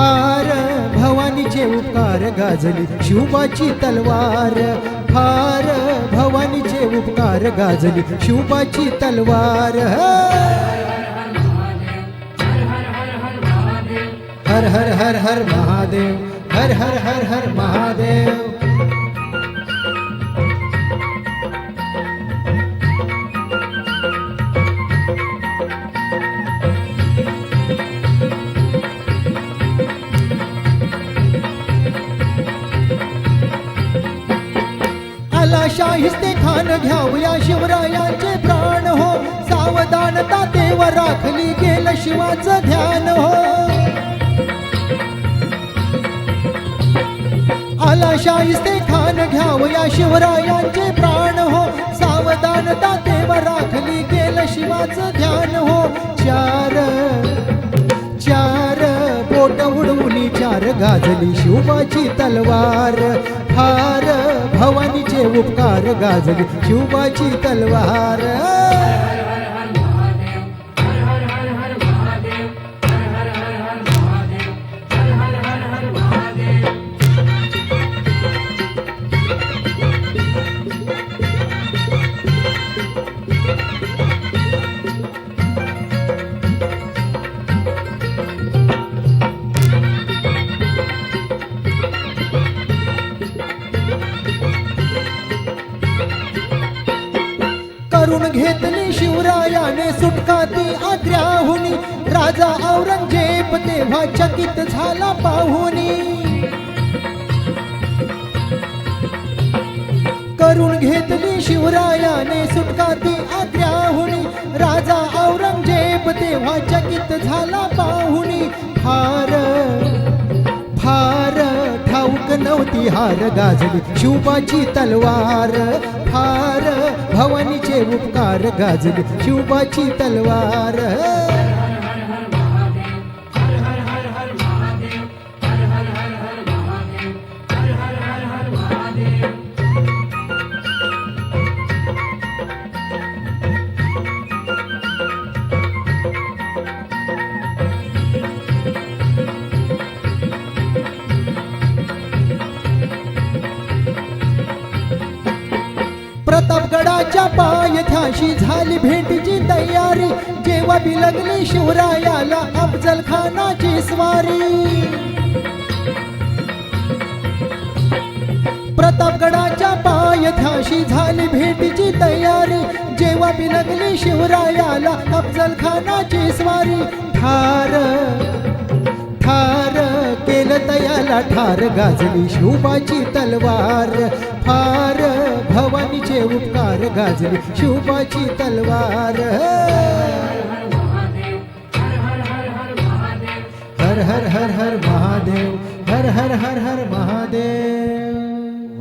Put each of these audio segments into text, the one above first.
फार भवानीचे उपकार गाजली शिवबाची तलवार फार भवानीचे उपकार गाजली शिवबाची तलवार हर हर हर हर महादेव हर हर हर हर महादेव चला शाहिस्ते खान घ्यावया शिवरायांचे प्राण हो. सावधानता देव राखली गेलं शिवाचं ध्यान हो. आला शाहिस्ते खान घ्यावया शिवरायांचे प्राण हो. सावधानता देव राखली गेलं शिवाचं ध्यान हो. चार चार बोट उडवून चार गाजली शिवबाची तलवार. हार भवानीचे उपकार गाजली शिवबाची तलवार करून घेतली शिवरायाने सुटका ती आग्र्याहून राजा औरंगजेब तेव्हा चकित झाला पाहुनी. करून घेतली शिवरायाने सुटका ती आग्र्याहून राजा औरंगजेब तेव्हा चकित झाला पाहुनी. हार ठाऊक नव्हती हार गाजली. शिवबाची तलवार फार भवानीचे उपकार गाजली. शिवबाची तलवार प्रतापगडाच्या पायथ्याशी झाली भेटीची तयारी. जेव्हा बिलगली शिवरायाला अफजल खानाची स्वारी. प्रतापगडाच्या पायथ्याशी झाली भेटीची तयारी. जेव्हा बिलगली शिवरायाला अफजल खानाची स्वारी. ठार ठार केलं तयाला ठार. गाजली शिवबाची तलवार. फार भवानीचे उपकार गाजली शिवबाची तलवार हर हर हर हर महादेव हर हर हर हर महादेव.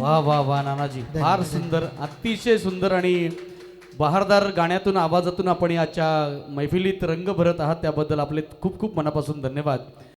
वा वा वा नानाजी. फार सुंदर अतिशय सुंदर आणि बहारदार गाण्यातून आवाजातून आपण याच्या मैफिलीत रंग भरत आहात. त्याबद्दल आपले खूप खूप मनापासून धन्यवाद.